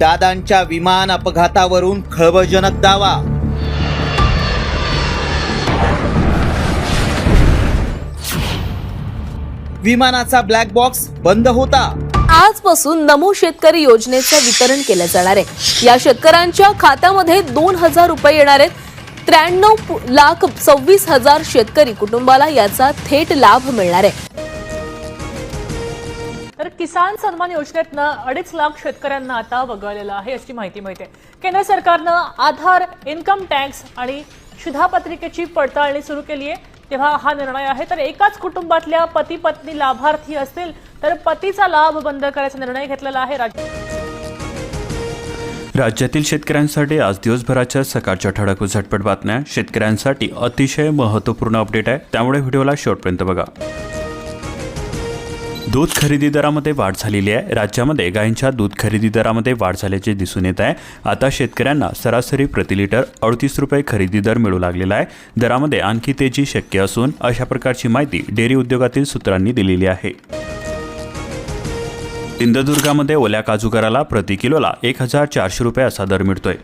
दादांच्या विमान अपघातावरून खळबळजनक दावा. विमानाचा ब्लॅक बॉक्स बंद होता. आजपासून नमो शेतकरी योजनेचं वितरण केलं जाणार आहे. या शेतकऱ्यांच्या खात्यामध्ये दोन हजार रुपये येणार आहेत. त्र्याण्णव लाख सव्वीस हजार शेतकरी कुटुंबाला याचा थेट लाभ मिळणार आहे. तर किसान सन्मान योजनेतनं अडीच लाख शेतकऱ्यांना आता वगळलेलं आहे अशी माहिती मिळते. केंद्र सरकारनं आधार इन्कम टॅक्स आणि शिधापत्रिकेची पडताळणी सुरू केली आहे. तेव्हा हा निर्णय आहे. तर एकाच कुटुंबातल्या पती पत्नी लाभार्थी असतील तर पतीचा लाभ बंद करायचा निर्णय घेतलेला आहे. राज्य राज्यातील शेतकऱ्यांसाठी आज दिवसभराच्या सकाळच्या ठळक झटपट बातम्या. शेतकऱ्यांसाठी अतिशय महत्त्वपूर्ण अपडेट आहे. त्यामुळे व्हिडिओला शेवटपर्यंत बघा. दूध खरेदी दरामध्ये वाढ झालेली आहे. राज्यामध्ये गायींच्या दूध खरेदी दरामध्ये वाढ झाल्याचे दिसून येत आहे. आता शेतकऱ्यांना सरासरी प्रति लिटर अडतीस रुपये खरेदी दर मिळू लागलेला आहे. दरामध्ये आणखी तेजी शक्य असून अशा प्रकारची माहिती डेअरी उद्योगातील सूत्रांनी दिलेली आहे. सिंधुदुर्गामध्ये ओल्या काजूकराला प्रति किलोला एक हजार चारशे रुपये असा दर मिळतोय.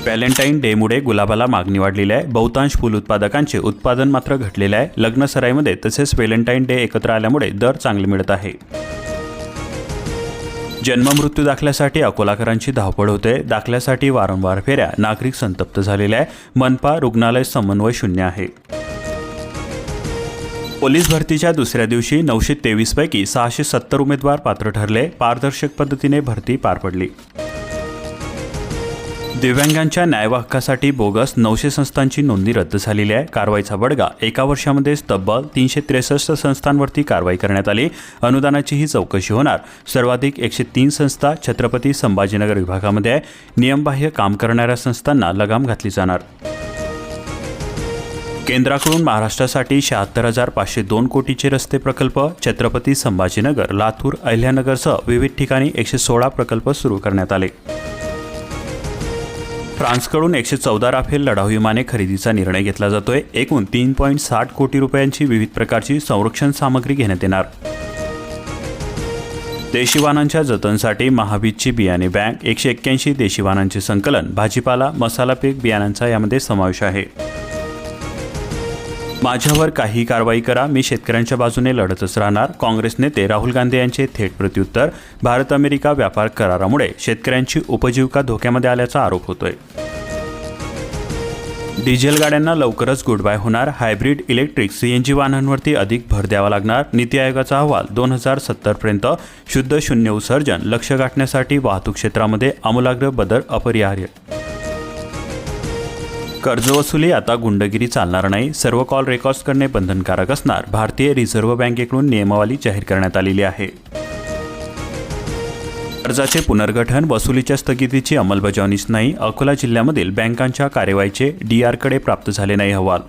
व्हॅलेंटाईन डेमुळे गुलाबाला मागणी वाढलेली आहे. बहुतांश फुल उत्पादकांचे उत्पादन मात्र घटलेले आहे. लग्न सराईमध्ये तसेच व्हॅलेंटाईन डे एकत्र आल्यामुळे दर चांगले मिळत आहे. जन्म मृत्यू दाखल्यासाठी अकोलाकरांची धावपळ होते. दाखल्यासाठी वारंवार फेऱ्या. नागरिक संतप्त झालेले आहे. मनपा रुग्णालय समन्वय शून्य आहे. पोलीस भरतीच्या दुसऱ्या दिवशी नऊशे तेवीस पैकी सहाशे सत्तर उमेदवार पात्र ठरले. पारदर्शक पद्धतीने भरती पार पडली. दिव्यांगांच्या न्यायवाहकासाठी हक्कासाठी बोगस नऊशे संस्थांची नोंदणी रद्द झालेली आहे. कारवाईचा बडगा एका वर्षामध्येच तब्बल तीनशे त्रेसष्ट संस्थांवरती कारवाई करण्यात आली. अनुदानाची ही चौकशी होणार. सर्वाधिक एकशे तीन संस्था छत्रपती संभाजीनगर विभागामध्ये आहे. नियमबाह्य काम करणाऱ्या संस्थांना लगाम घातली जाणार. केंद्राकडून महाराष्ट्रासाठी शहात्तर हजार पाचशे दोन कोटीचे रस्ते प्रकल्प छत्रपती संभाजीनगर लातूर अहिल्यानगरसह विविध ठिकाणी एकशे सोळा प्रकल्प सुरू करण्यात आले. फ्रान्सकडून एकशे चौदा राफेल लढाऊ विमाने खरेदीचा निर्णय घेतला जातोय. एकूण तीन पॉईंट साठ कोटी रुपयांची विविध प्रकारची संरक्षण सामग्री घेण्यात येणार. देशी वाहनांच्या जतनसाठी महाबीजची बियाणे बँक एकशे एक्क्याऐंशी देशी वाहनांचे संकलन भाजीपाला मसाला पीक बियाणांचा यामध्ये समावेश आहे. माझ्यावर काही कारवाई करा. मी शेतकऱ्यांच्या बाजूने लढतच राहणार. काँग्रेस नेते राहुल गांधी यांचे थेट प्रत्युत्तर भारत अमेरिका व्यापार करारामुळे शेतकऱ्यांची उपजीविका धोक्यामध्ये आल्याचा आरोप होतोय. डिझेल गाड्यांना लवकरच गुडबाय होणार. हायब्रिड इलेक्ट्रिक सीएनजी वाहनांवरती अधिक भर द्यावा लागणार. नीती आयोगाचा अहवाल दोन हजार सत्तरपर्यंत शुद्ध शून्य उत्सर्जन लक्ष गाठण्यासाठी वाहतूक क्षेत्रामध्ये आमूलाग्र बदल अपरिहार्य. कर्जवसुली आता गुंडगिरी चालणार नाही. सर्व कॉल रेकॉर्ड करणे बंधनकारक असणार. भारतीय रिझर्व्ह बँकेकडून नियमावली जाहीर करण्यात आलेली आहे. कर्जाचे पुनर्गठन वसुलीच्या स्थगितीची अंमलबजावणीच नाही. अकोला जिल्ह्यामधील बँकांच्या कार्यवाहीचे डीआरकडे प्राप्त झाले नाही अहवाल.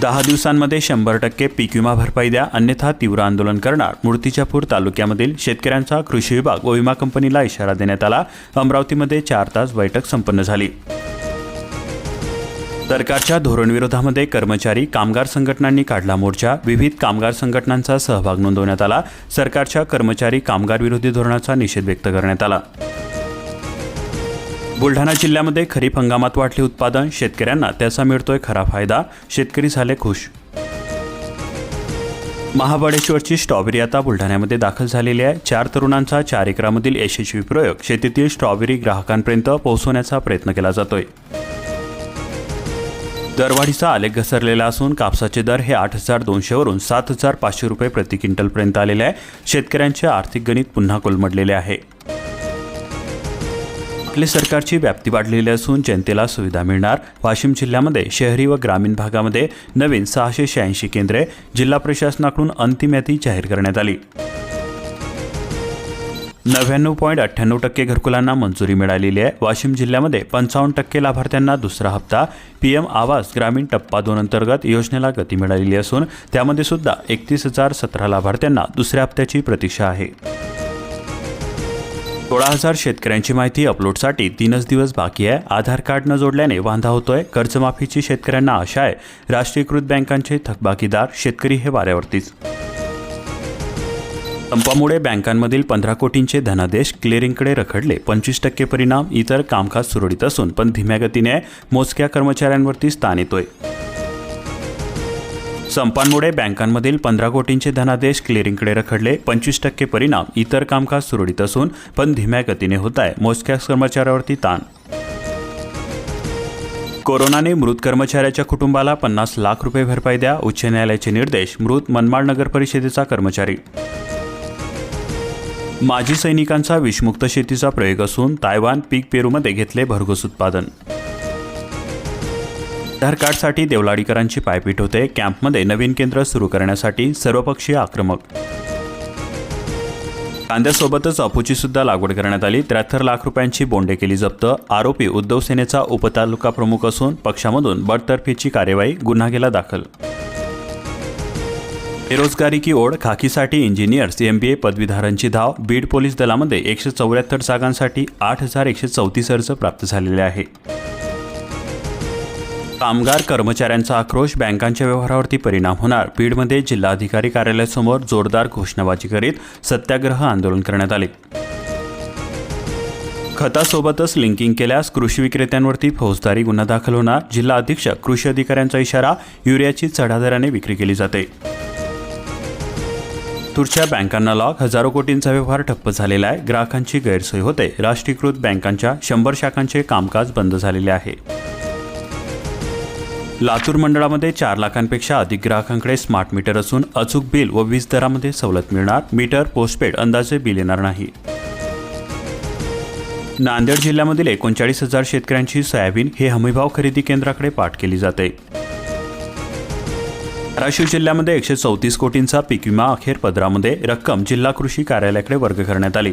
दहा दिवसांमध्ये शंभर टक्के पीक विमा भरपाई द्या. अन्यथा तीव्र आंदोलन करणार. मूर्तिजापूर तालुक्यामधील शेतकऱ्यांचा कृषी विभाग व विमा कंपनीला इशारा देण्यात आला. अमरावतीमध्ये चार तास बैठक संपन्न झाली. सरकारच्या धोरणविरोधामध्ये कर्मचारी कामगार संघटनांनी काढला मोर्चा. विविध कामगार संघटनांचा सहभाग नोंदवण्यात आला. सरकारच्या कर्मचारी कामगार विरोधी धोरणाचा निषेध व्यक्त करण्यात आला. बुलढाणा जिल्ह्यामध्ये खरीप हंगामात वाढले उत्पादन. शेतकऱ्यांना त्याचा मिळतोय खरा फायदा. शेतकरी झाले खुश. महाबळेश्वरची स्ट्रॉबेरी आता बुलढाण्यामध्ये दाखल झालेली आहे. चार तरुणांचा चार एकरामधील यशस्वी प्रयोग. शेतीतील स्ट्रॉबेरी ग्राहकांपर्यंत पोहोचवण्याचा प्रयत्न केला जातोय. दरवाढीचा आलेख घसरलेला असून कापसाचे दर हे आठ हजार दोनशेवरून सात हजार पाचशे रुपये प्रति क्विंटलपर्यंत आलेले आहे. शेतकऱ्यांचे आर्थिक गणित पुन्हा कोलमडलेले आहे. आपले सरकारची व्याप्ती वाढलेली असून जनतेला सुविधा मिळणार. वाशिम जिल्ह्यामध्ये शहरी व ग्रामीण भागामध्ये नवीन सहाशे शहाऐंशी केंद्रे जिल्हा प्रशासनाकडून अंतिम यादी जाहीर करण्यात आली. नव्याण्णव पॉईंट अठ्ठ्याण्णव टक्के घरकुलांना मंजुरी मिळालेली आहे. वाशिम जिल्ह्यामध्ये पंचावन्न टक्के लाभार्थ्यांना दुसरा हप्ता. पीएम आवास ग्रामीण टप्पा दोन अंतर्गत योजनेला गती मिळालेली असून त्यामध्ये सुद्धा एकतीस हजार सतरा लाभार्थ्यांना दुसऱ्या हप्त्याची प्रतीक्षा आहे. सोळा हजार शेतकऱ्यांची माहिती अपलोडसाठी तीनच दिवस बाकी आहे. आधार कार्ड न जोडल्याने वांधा होतोय. कर्जमाफीची शेतकऱ्यांना आशा आहे. राष्ट्रीयकृत बँकांचे थकबाकीदार शेतकरी हे वाऱ्यावरतीच संपामुळे बँकांमधील पंधरा कोटींचे धनादेश क्लिअरिंगकडे रखडले. पंचवीस टक्के परिणाम इतर कामकाज सुरळीत असून पण धीम्या गतीने मोजक्या कर्मचाऱ्यांवरती स्थान येतोय. संपांमुळे बँकांमधील पंधरा कोटींचे धनादेश क्लिअरिंगकडे रखडले. पंचवीस टक्के परिणाम इतर कामकाज सुरळीत असून पण धीम्या गतीने होत आहे मोजक्या कर्मचाऱ्यावरती ताण. कोरोनाने मृत कर्मचाऱ्याच्या कुटुंबाला पन्नास लाख रुपये भरपाई द्या उच्च न्यायालयाचे निर्देश मृत मनमाड नगर परिषदेचा कर्मचारी. माजी सैनिकांचा विषमुक्त शेतीचा प्रयोग असून तायवान पीक पेरूमध्ये घेतले भरघोस उत्पादन. आधार कार्डसाठी देवलाडीकरांची पायपीट होते. कॅम्पमध्ये नवीन केंद्र सुरू करण्यासाठी सर्वपक्षीय आक्रमक. कांद्यासोबतच अफूची सुद्धा लागवड करण्यात आली. त्र्याहत्तर लाख रुपयांची बोंडे केली जप्त. आरोपी उद्धव सेनेचा उपतालुका प्रमुख असून पक्षामधून बडतर्फीची कार्यवाही गुन्हा केला दाखल. बेरोजगारी की ओढ खाकीसाठी इंजिनियर्स ए पदवीधारांची धाव बीड पोलीस दलामध्ये एकशे चौऱ्याहत्तर जागांसाठी आठ हजार एकशे चौतीस अर्ज प्राप्त झालेले आहे. कामगार कर्मचाऱ्यांचा आक्रोश बँकांच्या व्यवहारावरती परिणाम होणार. बीडमध्ये जिल्हाधिकारी कार्यालयासमोर जोरदार घोषणाबाजी करीत सत्याग्रह आंदोलन करण्यात आले. खतासोबतच लिंकिंग केल्यास कृषी विक्रेत्यांवरती फौजदारी गुन्हा दाखल होणार. जिल्हा अधीक्षक कृषी अधिकाऱ्यांचा इशारा युरियाची चढादराने विक्री केली जाते. लातूरच्या बँकांना लॉक हजारो कोटींचा व्यवहार ठप्प झालेला आहे. ग्राहकांची गैरसोय होते. राष्ट्रीयकृत बँकांच्या शंभर शाखांचे कामकाज बंद झालेले आहे. लातूर मंडळामध्ये चार लाखांपेक्षा अधिक ग्राहकांकडे स्मार्ट मीटर असून अचूक बिल व वीज दरामध्ये सवलत मिळणार. मीटर पोस्टपेड अंदाजे बिल येणार नाही. नांदेड जिल्ह्यामधील एकोणचाळीस हजार शेतकऱ्यांची सोयाबीन हे हमीभाव खरेदी केंद्राकडे पाठ केली जाते. धाराशिव जिल्ह्यामध्ये एकशे चौतीस कोटींचा पीक विमा अखेर पदरामध्ये रक्कम जिल्हा कृषी कार्यालयाकडे वर्ग करण्यात आली.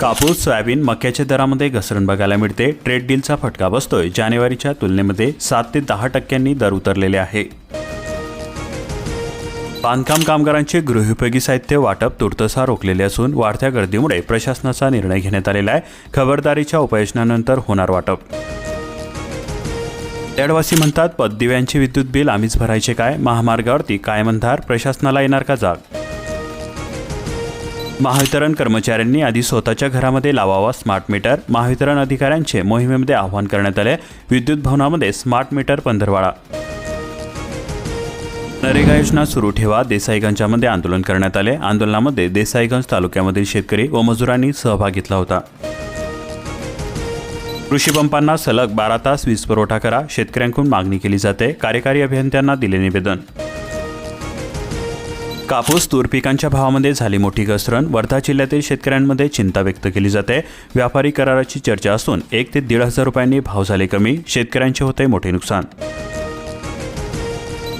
कापूस सोयाबीन मक्याच्या दरामध्ये घसरण बघायला मिळते. ट्रेड डीलचा फटका बसतोय. जानेवारीच्या तुलनेमध्ये सात ते दहा टक्क्यांनी दर उतरलेले आहे. बांधकाम कामगारांचे गृहोपयोगी साहित्य वाटप तुर्तसा रोखलेले असून वाढत्या गर्दीमुळे प्रशासनाचा निर्णय घेण्यात आलेला आहे. खबरदारीच्या उपाययोजनानंतर होणार वाटप. तेडवासी म्हणतात पददिव्यांचे विद्युत बिल आम्हीच भरायचे काय? महामार्गावरती काय म्हणधार प्रशासनाला येणार का जाग? महावितरण कर्मचाऱ्यांनी आधी स्वतःच्या घरामध्ये लावावा स्मार्ट मीटर महावितरण अधिकाऱ्यांचे मोहिमेमध्ये आवाहन करण्यात आले विद्युत भवनामध्ये स्मार्ट मीटर पंधरवाडा. नरेगा योजना सुरू ठेवा देसाईगंजामध्ये आंदोलन करण्यात आले आंदोलनामध्ये देसाईगंज तालुक्यामधील शेतकरी व मजुरांनी सहभाग घेतला होता. कृषी पंपांना सलग बारा तास वीज पुरवठा करा. शेतकऱ्यांकडून मागणी केली जाते. कार्यकारी अभियंत्यांना दिले निवेदन. कापूस तूर पिकांच्या भावामध्ये झाली मोठी घसरण. वर्धा जिल्ह्यातील शेतकऱ्यांमध्ये चिंता व्यक्त केली जाते. व्यापारी कराराची चर्चा असून एक ते दीड हजार रुपयांनी भाव झाले कमी. शेतकऱ्यांचे होते मोठे नुकसान.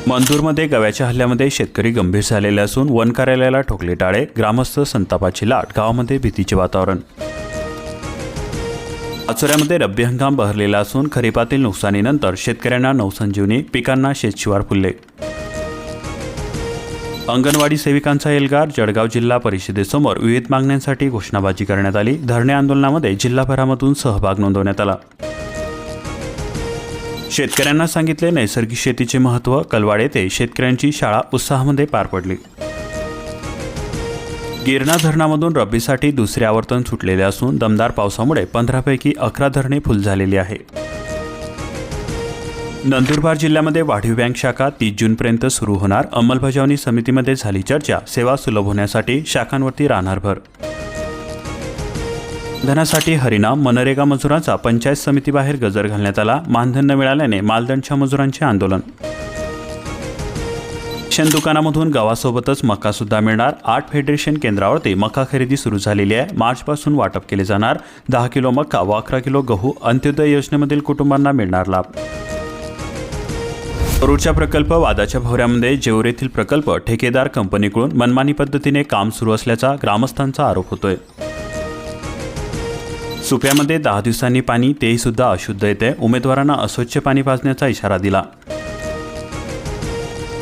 मंदूरमध्ये गव्याच्या हल्ल्यामध्ये शेतकरी गंभीर झालेले असून वन कार्यालयाला ठोकले टाळे. ग्रामस्थ संतापाची लाट. गावामध्ये भीतीचे वातावरण. पाचोऱ्यामध्ये रब्बी हंगाम बहरलेला असून खरीपातील नुकसानीनंतर शेतकऱ्यांना नवसंजीवनी पिकांना शेतशिवार फुलले. अंगणवाडी सेविकांचा एल्गार जळगाव जिल्हा परिषदेसमोर विविध मागण्यांसाठी घोषणाबाजी करण्यात आली. धरणे आंदोलनामध्ये जिल्हाभरामधून सहभाग नोंदवण्यात आला. शेतकऱ्यांना सांगितले नैसर्गिक शेतीचे महत्त्व कलवाड येथे शेतकऱ्यांची शाळा उत्साहामध्ये पार पडली. गिरणा धरणामधून रब्बीसाठी दुसरे आवर्तन सुटलेले असून दमदार पावसामुळे पंधरापैकी अकरा धरणे फुल झालेली आहे. नंदुरबार जिल्ह्यामध्ये वाढीव बँक शाखा तीस जूनपर्यंत सुरू होणार. अंमलबजावणी समितीमध्ये झाली चर्चा. सेवा सुलभ होण्यासाठी शाखांवरती राहणार भर. धनासाठी हरिनाम मनरेगा मजुरांचा पंचायत समितीबाहेर गजर घालण्यात आला. मानधन न मिळाल्याने मालदंडच्या मजुरांचे आंदोलन. रेशन दुकानामधून गावासोबतच मका सुद्धा मिळणार. आठ फेडरेशन केंद्रावरती मका खरेदी सुरू झालेली आहे. मार्चपासून वाटप केले जाणार. दहा किलो मका व अकरा किलो गहू अंत्योदय योजनेमधील कुटुंबांना मिळणार लाभ. करूरच्या प्रकल्प वादाच्या भवऱ्यामध्ये जेवर येथील प्रकल्प ठेकेदार कंपनीकडून मनमानी पद्धतीने काम सुरू असल्याचा ग्रामस्थांचा आरोप होतोय. सुप्यामध्ये दहा दिवसांनी पाणी तेही सुद्धा अशुद्ध येते उमेदवारांना अस्वच्छ पाणी पाजण्याचा इशारा दिला.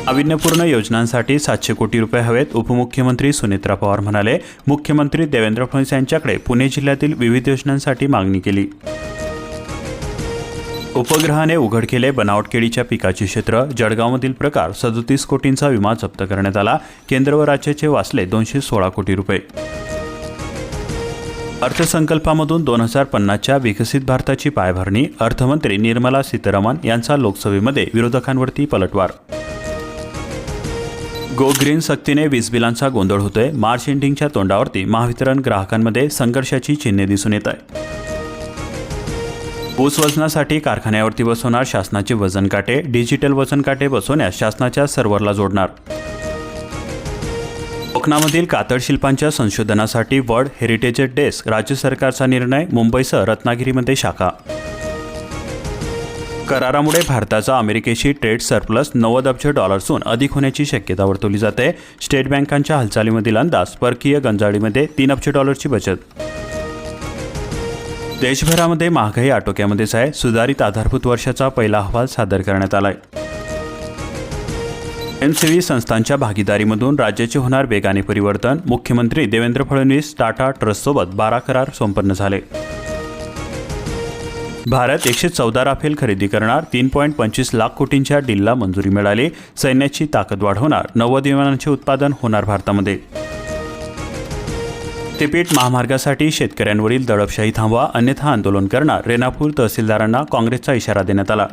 नाविन्यपूर्ण योजनांसाठी सातशे कोटी रुपये हवेत उपमुख्यमंत्री सुनेत्रा पवार म्हणाले. मुख्यमंत्री देवेंद्र फडणवीस यांच्याकडे पुणे जिल्ह्यातील विविध योजनांसाठी मागणी केली. उपग्रहाने उघड केले बनावट केळीच्या पिकाचे क्षेत्र. जळगावमधील प्रकार सदोतीस कोटींचा विमा जप्त करण्यात आला. केंद्र व राज्याचे वाचले दोनशे सोळा कोटी रुपये. अर्थसंकल्पामधून दोन हजार पन्नासच्या विकसित भारताची पायभरणी अर्थमंत्री निर्मला सीतारामन यांचा लोकसभेमध्ये विरोधकांवरती पलटवार गो ग्रीन सक्तीने वीज बिलांचा गोंधळ होतोय. मार्च एंडिंगच्या तोंडावरती महावितरण ग्राहकांमध्ये संघर्षाची चिन्हे दिसून येत आहे ऊस वजनासाठी कारखान्यावरती बसवणार शासनाचे वजन काटे डिजिटल वजन काटे बसवण्यास शासनाच्या सर्व्हरला जोडणार. कोकणामधील कातळ शिल्पांच्या संशोधनासाठी वर्ल्ड हेरिटेज डेस्क राज्य सरकारचा निर्णय मुंबईसह रत्नागिरीमध्ये शाखा करारामुळे भारताचा अमेरिकेशी ट्रेड सरप्लस नव्वद अब्ज डॉलर्सहून अधिक होण्याची शक्यता वर्तवली जाते. स्टेट बँकांच्या हालचालीमधील अंदाज परकीय गंजाळीमध्ये तीन अब्ज डॉलरची बचत. देशभरामध्ये महागाई आटोक्यामध्येच आहे. सुधारित आधारभूत वर्षाचा पहिला अहवाल सादर करण्यात आलाय. एमसीव्ही संस्थांच्या भागीदारीमधून राज्याचे होणार वेगाने परिवर्तन. मुख्यमंत्री देवेंद्र फडणवीस टाटा ट्रस्टसोबत बारा करार संपन्न झाले. भारत एकशे चौदा राफेल खरेदी करणार तीन पॉईंट पंचवीस लाख कोटींच्या डीलला मंजुरी मिळाली. सैन्याची ताकद वाढवणार नव्वद विमानांचे उत्पादन होणार भारतामध्ये. तिपीट महामार्गासाठी शेतकऱ्यांवरील दडपशाही थांबवा अन्यथा आंदोलन करणार रेणापूर तहसीलदारांना काँग्रेसचा इशारा देण्यात आला.